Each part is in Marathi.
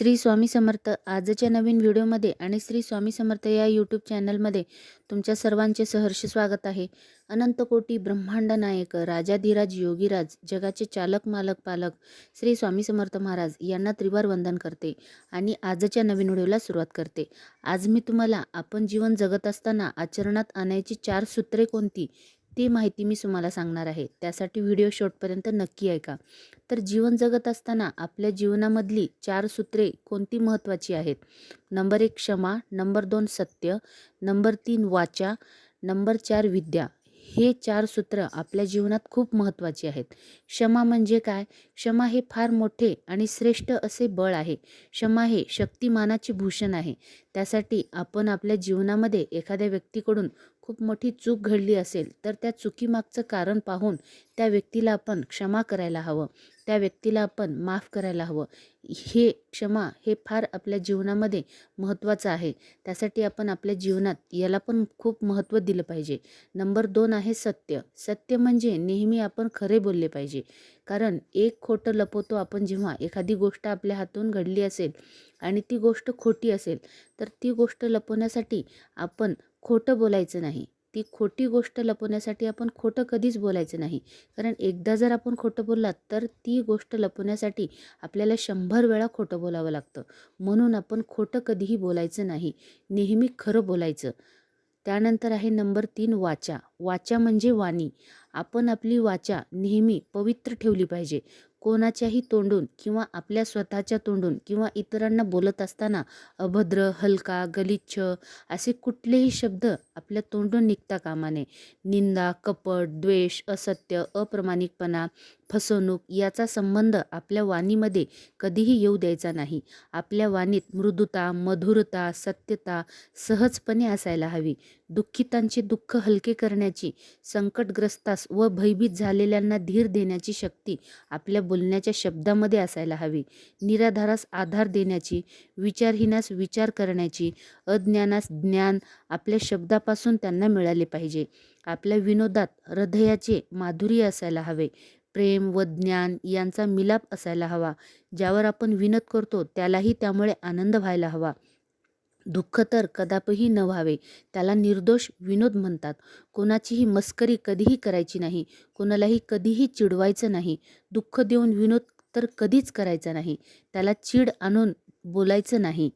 श्री स्वामी समर्थ आजच्या नवीन व्हिडिओमध्ये आणि श्री स्वामी समर्थ या यूट्यूब चॅनलमध्ये तुमच्या सर्वांचे सहर्ष स्वागत आहे. अनंत कोटी ब्रह्मांड नायक राजाधिराज योगीराज जगाचे चालक मालक पालक श्री स्वामी समर्थ महाराज यांना त्रिवार वंदन करते आणि आजच्या नवीन व्हिडिओला सुरुवात करते. आज मी तुम्हाला आपण जीवन जगत असताना आचरणात आणायची चार सूत्रे कोणती? ती माहिती मी तुम्हाला सांगणार आहे. त्यासाठी व्हिडिओ शेवटपर्यंत नक्की ऐका. तर जीवन जगत असताना आपल्या जीवनामधली चार सूत्रे कोणती महत्त्वाची आहेत? नंबर एक क्षमा नंबर दोन सत्य नंबर तीन वाचा नंबर चार विद्या. हे चार सूत्र आपल्या जीवनात खूप महत्त्वाची आहेत. क्षमा म्हणजे काय? क्षमा हे फार मोठे आणि श्रेष्ठ असे बळ आहे. क्षमा हे शक्तिमानाचे भूषण आहे. त्यासाठी आपण आपल्या जीवनामध्ये एखाद्या व्यक्तीकडून खूप मोठी चूक घडली असेल तर त्या चुकीमागचं कारण पाहून त्या व्यक्तीला आपण क्षमा करायला हवं. त्या व्यक्तीला आपण माफ करायला हवं. हे क्षमा हे फार आपल्या जीवनामध्ये महत्त्वाचं आहे. त्यासाठी आपण आपल्या जीवनात याला पण खूप महत्त्व दिलं पाहिजे. नंबर दोन आहे सत्य. सत्य म्हणजे नेहमी आपण खरे बोलले पाहिजे. कारण एक खोटं लपवतो आपण जेव्हा एखादी गोष्ट आपल्या हातून घडली असेल आणि ती गोष्ट खोटी असेल तर ती गोष्ट लपवण्यासाठी आपण खोटं बोलायचं नाही. ती खोटी गोष्ट लपवण्यासाठी आपण खोटं कधीच बोलायचं नाही. कारण एकदा जर आपण खोटं बोललात तर ती गोष्ट लपवण्यासाठी आपल्याला शंभर वेळा खोटं बोलावं लागतं. म्हणून आपण खोटं कधीही बोलायचं नाही. नेहमी खरं बोलायचं. त्यानंतर आहे नंबर तीन वाचा. वाचा म्हणजे वाणी. आपण आपली वाचा नेहमी पवित्र ठेवली पाहिजे. कोणाच्याही तोंडून किंवा आपल्या स्वतःच्या तोंडून किंवा इतरांना बोलत असताना अभद्र हलका गलिच्छ असे कुठलेही शब्द आपल्या तोंडून निघता कामा नये. निंदा कपट द्वेष असत्य अप्रामाणिकपणा फसवणूक याचा संबंध आपल्या वाणीमध्ये कधीही येऊ द्यायचा नाही. आपल्या वाणीत मृदुता मधुरता सत्यता सहजपणे असायला हवी. दुःखितांचे दुःख हलके करण्याची संकटग्रस्तास व भयभीत झालेल्यांना धीर देण्याची शक्ती आपल्या बोलण्याच्या शब्दामध्ये असायला हवी. निराधारास आधार देण्याची विचारहीनास विचार करण्याची अज्ञानास ज्ञान आपल्या शब्दापासून त्यांना मिळाले पाहिजे. आपल्या विनोदात हृदयाचे माधुर्य असायला हवे. प्रेम व ज्ञान यांचा मिलाप असायला हवा. ज्यावर आपण विनोद करतो त्यालाही त्यामुळे आनंद व्हायला हवा. दुःख तर कदापही न व्हावे त्याला निर्दोष विनोद म्हणतात. कोणाचीही मस्करी कधीही करायची नाही कोणालाही कधीही चिडवायचं नाही. दुःख देऊन विनोद तर कधीच करायचा नाही त्याला चीड आणून बोलायचं नाही.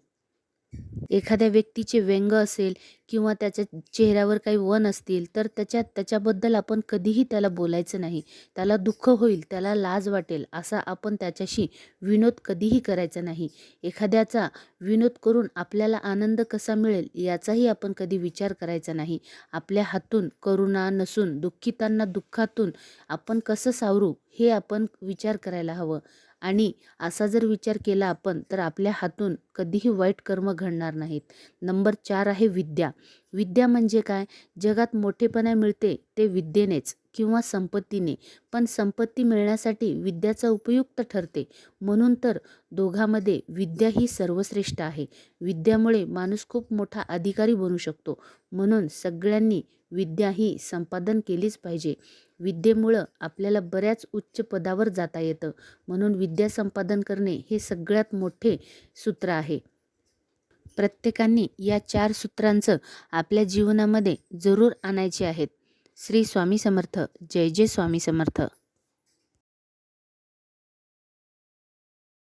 एखाद्या व्यक्तीचे व्यंग असेल किंवा त्याच्या चेहऱ्यावर काही वन असतील तर त्याच्यात त्याच्याबद्दल आपण कधीही त्याला बोलायचं नाही. त्याला दुःख होईल त्याला लाज वाटेल असा आपण त्याच्याशी विनोद कधीही करायचा नाही. एखाद्याचा विनोद करून आपल्याला आनंद कसा मिळेल याचाही आपण कधी विचार करायचा नाही. आपल्या हातून करुणा नसून दुःखितांना दुःखातून आपण कसं सावरू हे आपण विचार करायला हवं. आणि असा जर विचार केला आपण तर आपल्या हातून कधीही वाईट कर्म घडणार नाहीत. नंबर चार आहे विद्या. विद्या म्हणजे काय? जगात मोठेपणा मिळते ते विद्येनेच किंवा संपत्तीने पण संपत्ती मिळण्यासाठी विद्याचा उपयुक्त ठरते. म्हणून तर दोघांमध्ये विद्या ही सर्वश्रेष्ठ आहे. विद्यामुळे माणूस खूप मोठा अधिकारी बनू शकतो. म्हणून सगळ्यांनी विद्या ही संपादन केलीच पाहिजे. विद्येमुळं आपल्याला बऱ्याच उच्च पदावर जाता येतं. म्हणून विद्या संपादन करणे हे सगळ्यात मोठे सूत्र आहे. प्रत्येकाने या चार सूत्रांचं आपल्या जीवनामध्ये जरूर आणायचे आहेत. श्री स्वामी समर्थ. जय जय स्वामी समर्थ.